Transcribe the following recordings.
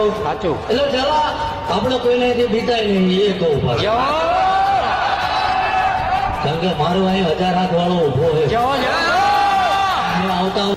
કહું સાચું. એટલે ચલા આપણે કોઈને જે બીતાય નહીં એ કહું પાછું. કારણ કે મારો અહીં હજાર હાથ વાળો ઊભો છે. આવતા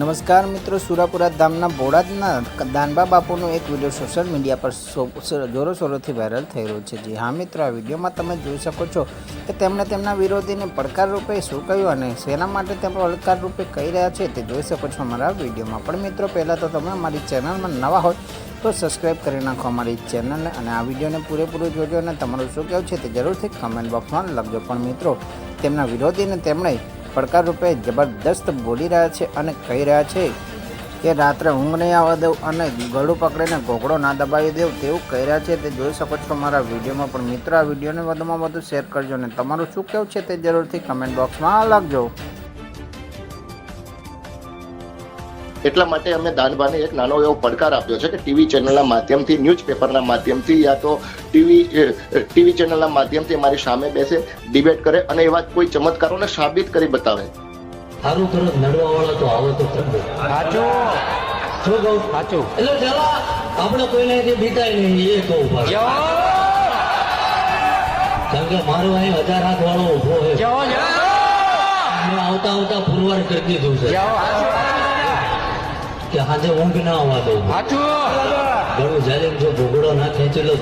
નમસ્કાર મિત્રો સુરાપુરા ધામના બોડાદના દાનબા બાપુનો એક વીડિયો સોશિયલ મીડિયા પર સો- જોરો શોરોથી વાયરલ થઈ રહ્યો છે. જી હા મિત્રો આ વિડીયોમાં તમે જોઈ શકો છો કે તેમણે તેમના વિરોધીને પડકાર રૂપે શું કહ્યું અને શેના માટે તેમ પડકાર રૂપે કહી રહ્યા છે તે જોઈ શકો છો અમારા વિડીયોમાં. પણ મિત્રો પહેલાં તો તમે અમારી ચેનલમાં નવા હોય તો સબસ્ક્રાઈબ કરી નાખો અમારી ચેનલને અને આ વિડીયોને પૂરેપૂરું જોજો અને તમારું શું કહેવું છે તે જરૂરથી કમેન્ટ બોક્સમાં લખજો. પણ મિત્રો, તેમના વિરોધીને તેમણે પડકાર રૂપે જબરદસ્ત બોલી રહ્યા છે અને કહી રહ્યા છે કે રાત્રે ઊંઘ નહીં આવવા દઉં અને ગળું પકડીને ઘોઘડો ના દબાવી દેવું તેવું કહી રહ્યા છે, તે જોઈ શકો છો મારા વિડીયોમાં. પણ મિત્રો, આ વિડીયોને વધુમાં વધુ શેર કરજો અને તમારું શું કહેવું છે તે જરૂરથી કમેન્ટ બોક્સમાં લખજો. એટલા માટે અમે દાનભાને એક નાનો એવો પડકાર આપ્યો છે કે ટીવી ચેનલના માધ્યમથી ન્યૂઝ પેપરના માધ્યમથી યા તો ટીવી ટીવી ચેનલના માધ્યમથી મારી સામે બેસે ડિબેટ કરે અને એવા કોઈ ચમત્કારોને સાબિત કરી બતાવે. સારું તરત નડવા વાળા તો આવો તો ખરું. શું કહું? સાચું. એટલે ચલા આપણે કોઈને જે બીતાય નહીં એ કહું કારણ કે મારો અહીં હજાર હાથ વાળો ઊભો છે. આવતા આવતા પુરવાર કરી દીધું છે. કે હાજે ઊંઘ ના આવવા દઉં. હાચું. ઘણું જ્યારે જો ભોગડો ના ખેંચેલો